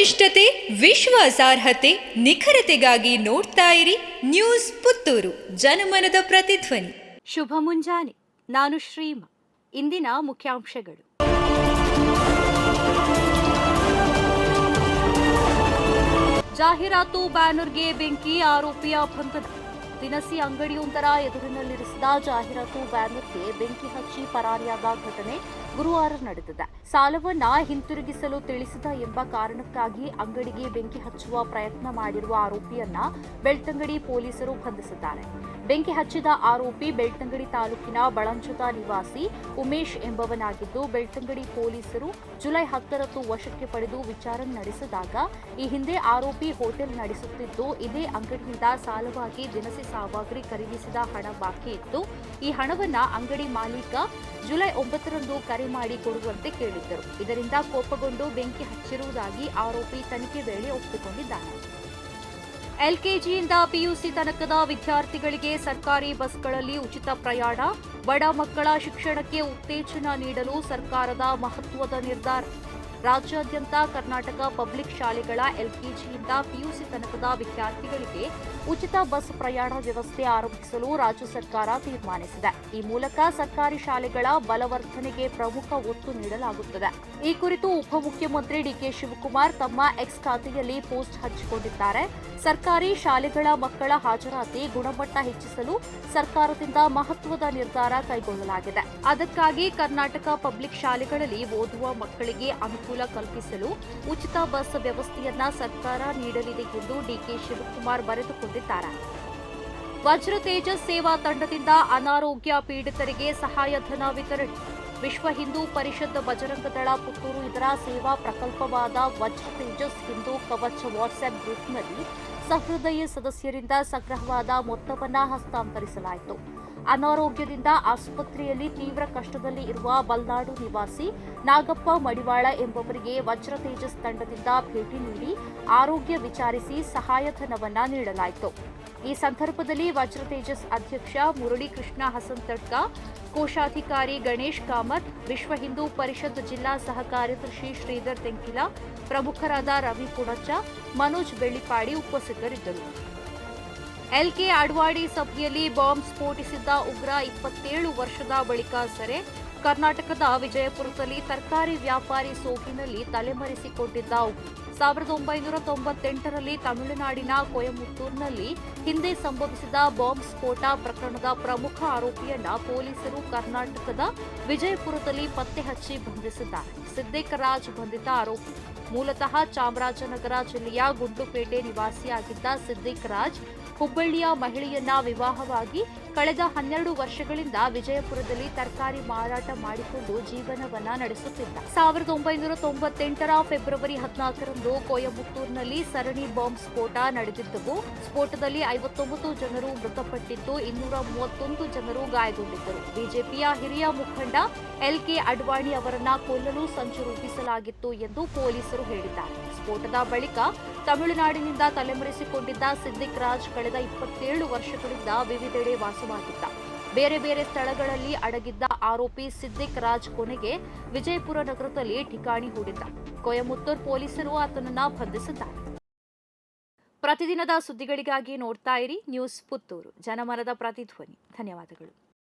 ವಸ್ತುನಿಷ್ಠತೆ ವಿಶ್ವಾಸಾರ್ಹತೆ ನಿಖರತೆಗಾಗಿ ನೋಡ್ತಾ ಇರಿ ನ್ಯೂಸ್ ಪುತ್ತೂರು. ಜನಮನದ ಪ್ರತಿಧ್ವನಿ. ಶುಭ ಮುಂಜಾನೆ. ನಾನು ಶ್ರೀಮ. ಇಂದಿನ ಮುಖ್ಯಾಂಶಗಳು. ಜಾಹೀರಾತು ಬ್ಯಾನರ್ಗೆ ಬೆಂಕಿ ಆರೋಪಿಯ ಬಂಧನ ದಿನಸಿ ಅಂಗಡಿಯೊಂದರ ಎದುರಿನಲ್ಲಿರಿಸಿದ ಜಾಹೀರಾತು ಬ್ಯಾನರ್ಗೆ ಬೆಂಕಿ ಹಚ್ಚಿ ಪರಾರಿಯಾದ ಘಟನೆ ಗುರುವಾರ ನಡೆದಿದೆ. ಸಾಲವನ್ನ ಹಿಂತಿರುಗಿಸಲು ತಿಳಿಸಿದ ಎಂಬ ಕಾರಣಕ್ಕಾಗಿ ಅಂಗಡಿಗೆ ಬೆಂಕಿ ಹಚ್ಚುವ ಪ್ರಯತ್ನ ಮಾಡಿರುವ ಆರೋಪಿಯನ್ನ ಬೆಳ್ತಂಗಡಿ ಪೊಲೀಸರು ಬಂಧಿಸಿದ್ದಾರೆ. ಬೆಂಕಿ ಹಚ್ಚಿದ ಆರೋಪಿ ಬೆಳ್ತಂಗಡಿ ತಾಲೂಕಿನ ಬಳಂಚುತ ನಿವಾಸಿ ಉಮೇಶ್ ಎಂಬವನಾಗಿದ್ದು, ಬೆಳ್ತಂಗಡಿ ಪೊಲೀಸರು ಜುಲೈ ಹತ್ತರಂದು ವಶಕ್ಕೆ ಪಡೆದು ವಿಚಾರಣೆ ನಡೆಸಿದಾಗ ಈ ಹಿಂದೆ ಆರೋಪಿ ಹೋಟೆಲ್ ನಡೆಸುತ್ತಿದ್ದು, ಇದೇ ಅಂಗಡಿಯಿಂದ ಸಾಲವಾಗಿ ದಿನಸಿ ಸಾಮಗ್ರಿ ಖರೀದಿಸಿದ ಹಣ ಬಾಕಿ ಇತ್ತು. ಈ ಹಣವನ್ನ ಅಂಗಡಿ ಮಾಲೀಕ ಜುಲೈ ಒಂಬತ್ತರಂದು ಕರೆ ಮಾಡಿ ಕೊಡುವಂತೆ ಕೇಳಿದ್ದರು. ಇದರಿಂದ ಕೋಪಗೊಂಡು ಬೆಂಕಿ ಹಚ್ಚಿರುವುದಾಗಿ ಆರೋಪಿ ತನಿಖೆ ವೇಳೆ ಒಪ್ಪಿಕೊಂಡಿದ್ದಾನೆ. ಎಲ್ಕೆಜಿಯಿಂದ ಪಿಯುಸಿ ತನಕದ ವಿದ್ಯಾರ್ಥಿಗಳಿಗೆ ಸರ್ಕಾರಿ ಬಸ್ಗಳಲ್ಲಿ ಉಚಿತ ಪ್ರಯಾಣ, ಬಡ ಮಕ್ಕಳ ಶಿಕ್ಷಣಕ್ಕೆ ಉತ್ತೇಜನ ನೀಡಲು ಸರ್ಕಾರದ ಮಹತ್ವದ ನಿರ್ಧಾರ. ರಾಜ್ಯಾದ್ಯಂತ ಕರ್ನಾಟಕ ಪಬ್ಲಿಕ್ ಶಾಲೆಗಳ ಎಲ್ಕೆಜಿಯಿಂದ ಪಿಯುಸಿ ತನಕದ ವಿದ್ಯಾರ್ಥಿಗಳಿಗೆ ಉಚಿತ ಬಸ್ ಪ್ರಯಾಣ ವ್ಯವಸ್ಥೆ ಆರಂಭಿಸಲು ರಾಜ್ಯ ಸರ್ಕಾರ ತೀರ್ಮಾನಿಸಿದೆ. ಈ ಮೂಲಕ ಸರ್ಕಾರಿ ಶಾಲೆಗಳ ಬಲವರ್ಧನೆಗೆ ಪ್ರಮುಖ ಒತ್ತು ನೀಡಲಾಗುತ್ತದೆ. ಈ ಕುರಿತು ಉಪಮುಖ್ಯಮಂತ್ರಿ ಡಿಕೆ ಶಿವಕುಮಾರ್ ತಮ್ಮ ಎಕ್ಸ್ ಖಾತೆಯಲ್ಲಿ ಪೋಸ್ಟ್ ಹಂಚಿಕೊಂಡಿದ್ದಾರೆ. ಸರ್ಕಾರಿ ಶಾಲೆಗಳ ಮಕ್ಕಳ ಹಾಜರಾತಿ ಗುಣಮಟ್ಟ ಹೆಚ್ಚಿಸಲು ಸರ್ಕಾರದಿಂದ ಮಹತ್ವದ ನಿರ್ಧಾರ ಕೈಗೊಳ್ಳಲಾಗಿದೆ. ಅದಕ್ಕಾಗಿ ಕರ್ನಾಟಕ ಪಬ್ಲಿಕ್ ಶಾಲೆಗಳಲ್ಲಿ ಓದುವ ಮಕ್ಕಳಿಗೆ ಅನುಕೂಲ ಕಲ್ಪಿಸಲು ಉಚಿತ ಬಸ್ ವ್ಯವಸ್ಥೆಯನ್ನ ಸರ್ಕಾರ ನೀಡಲಿದೆ ಎಂದು ಡಿಕೆ ಶಿವಕುಮಾರ್ ಬರೆದುಕೊಂಡಿದ್ದಾರೆ. ವಜ್ರ ತೇಜಸ್ ಸೇವಾ ತಂಡದಿಂದ ಅನಾರೋಗ್ಯ ಪೀಡಿತರಿಗೆ ಸಹಾಯಧನ ವಿತರಣೆ. ವಿಶ್ವ ಹಿಂದೂ ಪರಿಷತ್ ಬಜರಂಗದಳ ಪುತ್ತೂರು ಇದರ ಸೇವಾ ಪ್ರಕಲ್ಪವಾದ ವಜ್ರ ತೇಜಸ್ ಹಿಂದೂ ಕವಚ್ ವಾಟ್ಸ್ಆಪ್ ಗ್ರೂಪ್ನಲ್ಲಿ ಸಹೃದಯ ಸದಸ್ಯರಿಂದ ಸಂಗ್ರಹವಾದ ಮೊತ್ತವನ್ನ ಹಸ್ತಾಂತರಿಸಲಾಯಿತು. ಅನಾರೋಗ್ಯದಿಂದ ಆಸ್ಪತ್ರೆಯಲ್ಲಿ ತೀವ್ರ ಕಷ್ಟದಲ್ಲಿ ಇರುವ ಬಲ್ನಾಡು ನಿವಾಸಿ ನಾಗಪ್ಪ ಮಡಿವಾಳ ಎಂಬವರಿಗೆ ವಜ್ರ ತೇಜಸ್ ತಂಡದಿಂದ ಭೇಟಿ ನೀಡಿ ಆರೋಗ್ಯ ವಿಚಾರಿಸಿ ಸಹಾಯಧನವನ್ನ ನೀಡಲಾಯಿತು. ಈ ಸಂದರ್ಭದಲ್ಲಿ ವಜ್ರ ತೇಜಸ್ ಅಧ್ಯಕ್ಷ ಮುರಳೀಕೃಷ್ಣ ಹಸನ್ ತಡ್ಕ, ಕೋಶಾಧಿಕಾರಿ ಗಣೇಶ್ ಕಾಮತ್, ವಿಶ್ವ ಹಿಂದೂ ಪರಿಷತ್ ಜಿಲ್ಲಾ ಸಹ ಕಾರ್ಯದರ್ಶಿ ಶ್ರೀಧರ್ ತೆಂಕಿಲ, ಪ್ರಮುಖರಾದ ರವಿ ಪುಣಚ ಮನೋಜ್ ಬೆಳ್ಳಿಪಾಡಿ ಉಪಸ್ಥಿತರಿದ್ದರು. ಎಲ್ಕೆ ಅಡ್ವಾಡಿ ಸಭೆಯಲ್ಲಿ ಬಾಂಬ್ ಸ್ಫೋಟಿಸಿದ್ದ ಉಗ್ರ ಇಪ್ಪತ್ತೇಳು ವರ್ಷದ ಬಳಿಕ ಸೆರೆ, ಕರ್ನಾಟಕದ ವಿಜಯಪುರದಲ್ಲಿ ತರಕಾರಿ ವ್ಯಾಪಾರಿ ಸೋಗಿನಲ್ಲಿ ತಲೆಮರೆಸಿಕೊಂಡಿದ್ದ ಉಗ್ರ. ಸಾವಿರದ ಒಂಬೈನೂರ ತೊಂಬತ್ತೆಂಟರಲ್ಲಿ ತಮಿಳುನಾಡಿನ ಕೊಯಮತ್ತೂರಿನಲ್ಲಿ ಹಿಂದೆ ಸಂಭವಿಸಿದ ಬಾಂಬ್ ಸ್ಫೋಟ ಪ್ರಕರಣದ ಪ್ರಮುಖ ಆರೋಪಿಯನ್ನ ಪೊಲೀಸರು ಕರ್ನಾಟಕದ ವಿಜಯಪುರದಲ್ಲಿ ಪತ್ತೆ ಹಚ್ಚಿ ಬಂಧಿಸಿದ್ದಾರೆ. ಸಿದ್ದೇಕರಾಜ್ ಬಂಧಿತ ಆರೋಪಿ. ಮೂಲತಃ ಚಾಮರಾಜನಗರ ಜಿಲ್ಲೆಯ ಗುಂಡುಪೇಟೆ ನಿವಾಸಿಯಾಗಿದ್ದ ಸಿದ್ದಿಕ್ ರಾಜ್, ಹುಬ್ಬಳ್ಳಿಯ ಮಹಿಳೆಯನ್ನ ವಿವಾಹವಾಗಿ ಕಳೆದ ಹನ್ನೆರಡು ವರ್ಷಗಳಿಂದ ವಿಜಯಪುರದಲ್ಲಿ ತರಕಾರಿ ಮಾರಾಟ ಮಾಡಿಕೊಂಡು ಜೀವನವನ್ನ ನಡೆಸುತ್ತಿದ್ದ. ಸಾವಿರದ ಒಂಬೈನೂರ ತೊಂಬತ್ತೆಂಟರ ಫೆಬ್ರವರಿ ಹದಿನಾಲ್ಕರಂದು ಕೊಯಮುತ್ತೂರಿನಲ್ಲಿ ಸರಣಿ ಬಾಂಬ್ ಸ್ಫೋಟ ನಡೆದಿದ್ದವು. ಸ್ಫೋಟದಲ್ಲಿ ಐವತ್ತೊಂಬತ್ತು ಜನರು ಮೃತಪಟ್ಟಿದ್ದು, ಇನ್ನೂರ ಮೂವತ್ತೊಂದು ಜನರು ಗಾಯಗೊಂಡಿದ್ದರು. ಬಿಜೆಪಿಯ ಹಿರಿಯ ಮುಖಂಡ ಎಲ್ಕೆ ಅಡ್ವಾಣಿ ಅವರನ್ನ ಕೊಲ್ಲಲು ಸಂಚು ರೂಪಿಸಲಾಗಿತ್ತು ಎಂದು ಪೊಲೀಸರು ಹೇಳಿದ್ದಾರೆ. ಸ್ಫೋಟದ ಬಳಿಕ ತಮಿಳುನಾಡಿನಿಂದ ತಲೆಮರೆಸಿಕೊಂಡಿದ್ದ ಸಿದ್ದಿಕ್ ರಾಜ್ ಕಳೆದ ಇಪ್ಪತ್ತೇಳು ವರ್ಷಗಳಿಂದ ವಿವಿಧೆಡೆ ವಾಸವಾಗಿದ್ದ. ಬೇರೆ ಬೇರೆ ಸ್ಥಳಗಳಲ್ಲಿ ಅಡಗಿದ್ದ ಆರೋಪಿ ಸಿದ್ದಿಕ್ ರಾಜ್ ಕೊನೆಗೆ ವಿಜಯಪುರ ನಗರದಲ್ಲಿ ಠಿಕಾಣಿ ಹೂಡಿದ್ದ. ಕೊಯಮತ್ತೂರ್ ಪೊಲೀಸರು ಆತನನ್ನ ಬಂಧಿಸಿದ್ದಾರೆ. ಪ್ರತಿದಿನದ ಸುದ್ದಿಗಳಿಗಾಗಿ ನೋಡ್ತಾ ಇರಿ ನ್ಯೂಸ್ ಪುತ್ತೂರು. ಜನಮನದ ಪ್ರತಿಧ್ವನಿ. ಧನ್ಯವಾದಗಳು.